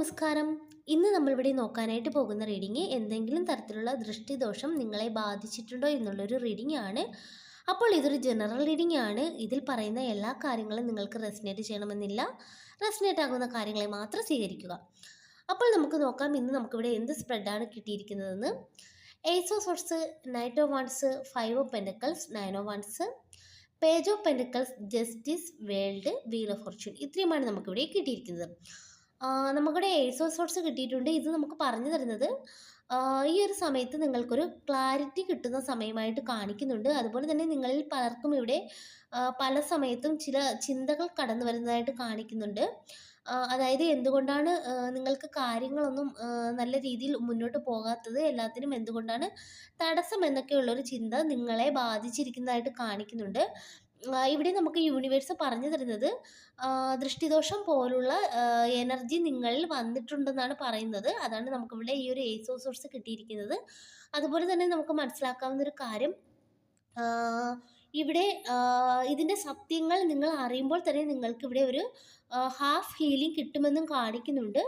നമസ്കാരം. ഇന്ന് നമ്മളിവിടെ നോക്കാനായിട്ട് പോകുന്ന റീഡിങ് എന്തെങ്കിലും തരത്തിലുള്ള ദൃഷ്ടിദോഷം നിങ്ങളെ ബാധിച്ചിട്ടുണ്ടോ എന്നുള്ളൊരു റീഡിംഗ് ആണ്. അപ്പോൾ ഇതൊരു ജനറൽ റീഡിംഗ് ആണ്. ഇതിൽ പറയുന്ന എല്ലാ കാര്യങ്ങളും നിങ്ങൾക്ക് റെസിനേറ്റ് ചെയ്യണമെന്നില്ല. റെസിനേറ്റ് ആകുന്ന കാര്യങ്ങളെ മാത്രം സ്വീകരിക്കുക. അപ്പോൾ നമുക്ക് നോക്കാം ഇന്ന് നമുക്കിവിടെ എന്ത് സ്പ്രെഡാണ് കിട്ടിയിരിക്കുന്നതെന്ന്. Ace of swords knight of wands five of pentacles nine of wands page of pentacles justice world wheel of fortune ഇത്രയുമാണ് നമുക്കിവിടെ കിട്ടിയിരിക്കുന്നത്. നമുക്കിവിടെ ഓഫ് സോർട്സ് കിട്ടിയിട്ടുണ്ട്. ഇത് നമുക്ക് പറഞ്ഞു തരുന്നത് ഈ ഒരു സമയത്ത് നിങ്ങൾക്കൊരു ക്ലാരിറ്റി കിട്ടുന്ന സമയമായിട്ട് കാണിക്കുന്നുണ്ട്. അതുപോലെ തന്നെ നിങ്ങളിൽ പലർക്കും ഇവിടെ പല സമയത്തും ചില ചിന്തകൾ കടന്നു വരുന്നതായിട്ട് കാണിക്കുന്നുണ്ട്. അതായത് എന്തുകൊണ്ടാണ് നിങ്ങൾക്ക് കാര്യങ്ങളൊന്നും നല്ല രീതിയിൽ മുന്നോട്ട് പോകാത്തത്? എല്ലാത്തിനും എന്തുകൊണ്ടാണ് തടസ്സം എന്നൊക്കെയുള്ളൊരു ചിന്ത നിങ്ങളെ ബാധിച്ചിരിക്കുന്നതായിട്ട് കാണിക്കുന്നുണ്ട്. ഇവിടെ നമുക്ക് യൂണിവേഴ്സ് പറഞ്ഞു തരുന്നത് ദൃഷ്ടിദോഷം പോലുള്ള എനർജി നിങ്ങളിൽ വന്നിട്ടുണ്ടെന്നാണ് പറയുന്നത്. അതാണ് നമുക്കിവിടെ ഈ ഒരു ഏസോ സോഴ്സ് കിട്ടിയിരിക്കുന്നത്. അതുപോലെ തന്നെ നമുക്ക് മനസ്സിലാക്കാവുന്ന ഒരു കാര്യം ഇവിടെ ഇതിന്റെ സത്യങ്ങൾ നിങ്ങൾ അറിയുമ്പോൾ തന്നെ നിങ്ങൾക്ക് ഇവിടെ ഒരു ഹാഫ് ഹീലിംഗ് കിട്ടുമെന്നും കാണിക്കുന്നുണ്ട്.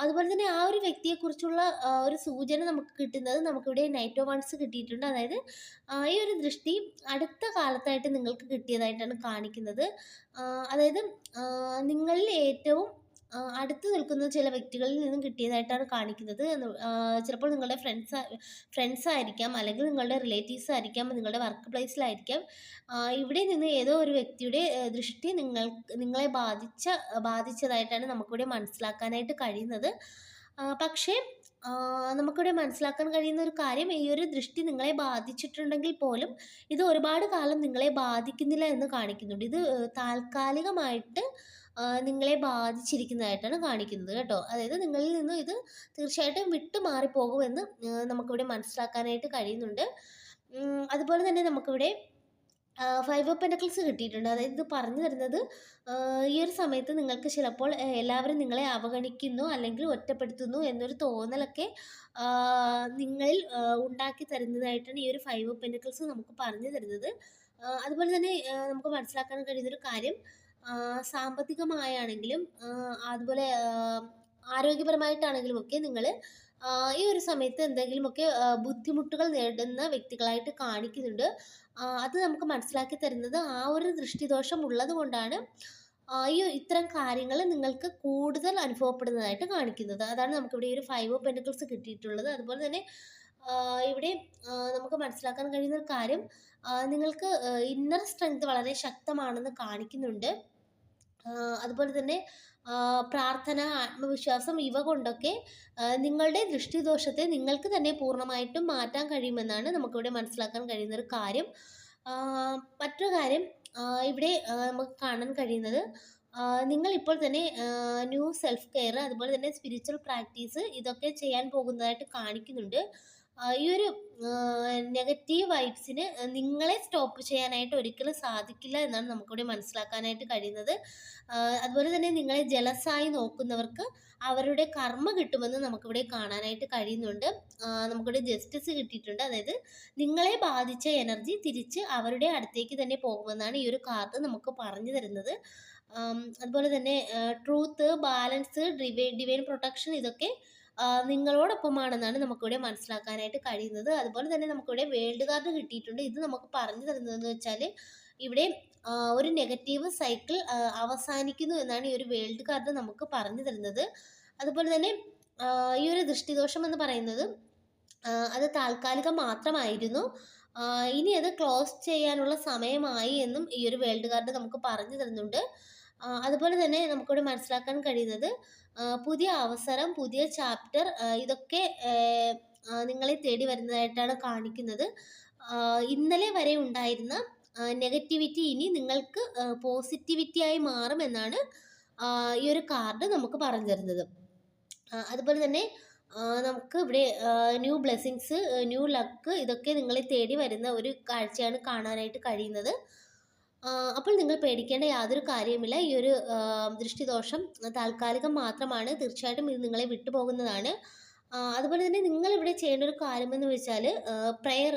അതുപോലെ തന്നെ ആ ഒരു വ്യക്തിയെക്കുറിച്ചുള്ള ഒരു സൂചന നമുക്ക് കിട്ടുന്നത് നമുക്കിവിടെ നൈറ്റോ വൺസ് കിട്ടിയിട്ടുണ്ട്. അതായത് ഈ ഒരു ദൃഷ്ടി അടുത്ത കാലത്തായിട്ട് നിങ്ങൾക്ക് കിട്ടിയതായിട്ടാണ് കാണിക്കുന്നത്. അതായത് നിങ്ങളിൽ ഏറ്റവും അടുത്ത് നിൽക്കുന്ന ചില വ്യക്തികളിൽ നിന്നും കിട്ടിയതായിട്ടാണ് കാണിക്കുന്നത്. ചിലപ്പോൾ നിങ്ങളുടെ ഫ്രണ്ട്സ് ഫ്രണ്ട്സ് ആയിരിക്കാം അല്ലെങ്കിൽ നിങ്ങളുടെ റിലേറ്റീവ്സ് ആയിരിക്കാം നിങ്ങളുടെ വർക്ക് പ്ലേസിലായിരിക്കാം ഇവിടെ നിന്ന് ഏതോ ഒരു വ്യക്തിയുടെ ദൃഷ്ടി നിങ്ങൾ നിങ്ങളെ ബാധിച്ച ബാധിച്ചതായിട്ടാണ് നമുക്കിവിടെ മനസ്സിലാക്കാനായിട്ട് കഴിയുന്നത്. പക്ഷേ നമുക്കിവിടെ മനസ്സിലാക്കാൻ കഴിയുന്ന ഒരു കാര്യം ഈ ഒരു ദൃഷ്ടി നിങ്ങളെ ബാധിച്ചിട്ടുണ്ടെങ്കിൽ പോലും ഇത് ഒരുപാട് കാലം നിങ്ങളെ ബാധിക്കുന്നില്ല എന്ന് കാണിക്കുന്നുണ്ട്. ഇത് താൽക്കാലികമായിട്ട് നിങ്ങളെ ബാധിച്ചിരിക്കുന്നതായിട്ടാണ് കാണിക്കുന്നത് കേട്ടോ. അതായത് നിങ്ങളിൽ നിന്നും ഇത് തീർച്ചയായിട്ടും വിട്ടു മാറിപ്പോകുമെന്ന് നമുക്കിവിടെ മനസ്സിലാക്കാനായിട്ട് കഴിയുന്നുണ്ട്. അതുപോലെ തന്നെ നമുക്കിവിടെ ഫൈവ് ഓഫ് പെൻഡക്കിൾസ് കിട്ടിയിട്ടുണ്ട്. അതായത് ഇത് പറഞ്ഞു തരുന്നത് ഈ ഒരു സമയത്ത് നിങ്ങൾക്ക് ചിലപ്പോൾ എല്ലാവരും നിങ്ങളെ അവഗണിക്കുന്നു അല്ലെങ്കിൽ ഒറ്റപ്പെടുത്തുന്നു എന്നൊരു തോന്നലൊക്കെ നിങ്ങളിൽ ഉണ്ടാക്കി തരുന്നതായിട്ടാണ് ഈ ഒരു ഫൈവ് ഓഫ് പെൻഡക്കിൾസ് നമുക്ക് പറഞ്ഞു തരുന്നത്. അതുപോലെ തന്നെ നമുക്ക് മനസ്സിലാക്കാൻ കഴിയുന്നൊരു കാര്യം സാമ്പത്തികമായാണെങ്കിലും അതുപോലെ ആരോഗ്യപരമായിട്ടാണെങ്കിലും ഒക്കെ നിങ്ങൾ ഈ ഒരു സമയത്ത് എന്തെങ്കിലുമൊക്കെ ബുദ്ധിമുട്ടുകൾ നേടുന്ന വ്യക്തികളായിട്ട് കാണിക്കുന്നുണ്ട്. അത് നമുക്ക് മനസ്സിലാക്കി തരുന്നത് ആ ഒരു ദൃഷ്ടിദോഷം ഉള്ളത് കൊണ്ടാണ് ഈ ഇത്തരം കാര്യങ്ങൾ നിങ്ങൾക്ക് കൂടുതൽ അനുഭവപ്പെടുന്നതായിട്ട് കാണിക്കുന്നത്. അതാണ് നമുക്കിവിടെ ഈ ഒരു ഫൈവ് ഓഫ് പെന്റിക്കിൾസ് കിട്ടിയിട്ടുള്ളത്. അതുപോലെ തന്നെ ഇവിടെ നമുക്ക് മനസ്സിലാക്കാൻ കഴിയുന്ന ഒരു കാര്യം നിങ്ങൾക്ക് ഇന്നർ സ്ട്രെങ്ത് വളരെ ശക്തമാണെന്ന് കാണിക്കുന്നുണ്ട്. അതുപോലെ തന്നെ പ്രാർത്ഥന ആത്മവിശ്വാസം ഇവ കൊണ്ടൊക്കെ നിങ്ങളുടെ ദൃഷ്ടിദോഷത്തെ നിങ്ങൾക്ക് തന്നെ പൂർണമായിട്ടും മാറ്റാൻ കഴിയുമെന്നാണ് നമുക്കിവിടെ മനസ്സിലാക്കാൻ കഴിയുന്ന ഒരു കാര്യം മറ്റൊരു കാര്യം ഇവിടെ നമുക്ക് കാണാൻ കഴിയുന്നത് നിങ്ങൾ ഇപ്പോൾ തന്നെ ന്യൂ സെൽഫ് കെയർ അതുപോലെ തന്നെ സ്പിരിച്വൽ പ്രാക്ടീസ് ഇതൊക്കെ ചെയ്യാൻ പോകുന്നതായിട്ട് കാണിക്കുന്നുണ്ട്. ഈ ഒരു നെഗറ്റീവ് വൈബ്സിന് നിങ്ങളെ സ്റ്റോപ്പ് ചെയ്യാനായിട്ട് ഒരിക്കലും സാധിക്കില്ല എന്നാണ് നമുക്കിവിടെ മനസ്സിലാക്കാനായിട്ട് കഴിയുന്നത്. അതുപോലെ തന്നെ നിങ്ങളെ ജലസായി നോക്കുന്നവർക്ക് അവരുടെ കർമ്മ കിട്ടുമെന്ന് നമുക്കിവിടെ കാണാനായിട്ട് കഴിയുന്നുണ്ട്. നമുക്കിവിടെ ജസ്റ്റിസ് കിട്ടിയിട്ടുണ്ട്. അതായത് നിങ്ങളെ ബാധിച്ച എനർജി തിരിച്ച് അവരുടെ അടുത്തേക്ക് തന്നെ പോകുമെന്നാണ് ഈ ഒരു കാർഡ് നമുക്ക് പറഞ്ഞു തരുന്നത്. അതുപോലെ തന്നെ ട്രൂത്ത് ബാലൻസ് ഡിവൈ ഡിവൈൻ പ്രൊട്ടക്ഷൻ ഇതൊക്കെ നിങ്ങളോടൊപ്പമാണെന്നാണ് നമുക്കിവിടെ മനസ്സിലാക്കാനായിട്ട് കഴിയുന്നത്. അതുപോലെ തന്നെ നമുക്കിവിടെ വേൾഡ് കാർഡ് കിട്ടിയിട്ടുണ്ട്. ഇത് നമുക്ക് പറഞ്ഞു തരുന്നതെന്ന് വെച്ചാൽ ഇവിടെ ഒരു നെഗറ്റീവ് സൈക്കിൾ അവസാനിക്കുന്നു എന്നാണ് ഈ ഒരു വേൾഡ് കാർഡ് നമുക്ക് പറഞ്ഞു തരുന്നത്. അതുപോലെ തന്നെ ഈ ഒരു ദൃഷ്ടിദോഷം എന്ന് പറയുന്നത് അത് താൽക്കാലികം മാത്രമായിരുന്നു. ഇനി അത് ക്ലോസ് ചെയ്യാനുള്ള സമയമായി എന്നും ഈ ഒരു വേൾഡ് കാർഡ് നമുക്ക് പറഞ്ഞു തരുന്നുണ്ട്. അതുപോലെ തന്നെ നമുക്കിവിടെ മനസ്സിലാക്കാൻ കഴിയുന്നത് പുതിയ അവസരം പുതിയ ചാപ്റ്റർ ഇതൊക്കെ നിങ്ങളെ തേടി വരുന്നതായിട്ടാണ് കാണിക്കുന്നത്. ഇന്നലെ വരെ ഉണ്ടായിരുന്ന നെഗറ്റിവിറ്റി ഇനി നിങ്ങൾക്ക് പോസിറ്റിവിറ്റി ആയി മാറും എന്നാണ് ഈ ഒരു കാർഡ് നമുക്ക് പറഞ്ഞു തരുന്നത്. അതുപോലെ തന്നെ നമുക്ക് ഇവിടെ ന്യൂ ബ്ലെസ്സിങ്സ് ന്യൂ ലക്ക് ഇതൊക്കെ നിങ്ങളെ തേടി വരുന്ന ഒരു കാഴ്ചയാണ് കാണാനായിട്ട് കഴിയുന്നത്. അപ്പോൾ നിങ്ങൾ പേടിക്കേണ്ട യാതൊരു കാര്യവുമില്ല. ഈ ഒരു ദൃഷ്ടിദോഷം താൽക്കാലികം മാത്രമാണ്. തീർച്ചയായിട്ടും ഇത് നിങ്ങളെ വിട്ടുപോകുന്നതാണ്. അതുപോലെ തന്നെ നിങ്ങൾ ഇവിടെ ചെയ്യേണ്ട ഒരു കാര്യമെന്ന് വെച്ചാൽ പ്രെയർ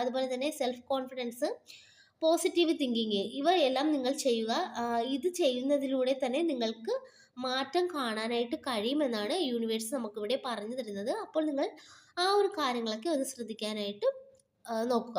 അതുപോലെ തന്നെ സെൽഫ് കോൺഫിഡൻസ് പോസിറ്റീവ് തിങ്കിങ് ഇവയെല്ലാം നിങ്ങൾ ചെയ്യുക. ഇത് ചെയ്യുന്നതിലൂടെ തന്നെ നിങ്ങൾക്ക് മാറ്റം കാണാനായിട്ട് കഴിയുമെന്നാണ് യൂണിവേഴ്സ് നമുക്കിവിടെ പറഞ്ഞു തരുന്നത്. അപ്പോൾ നിങ്ങൾ ആ ഒരു കാര്യങ്ങളൊക്കെ ഒന്ന് ശ്രദ്ധിക്കാനായിട്ട് നോക്കുക.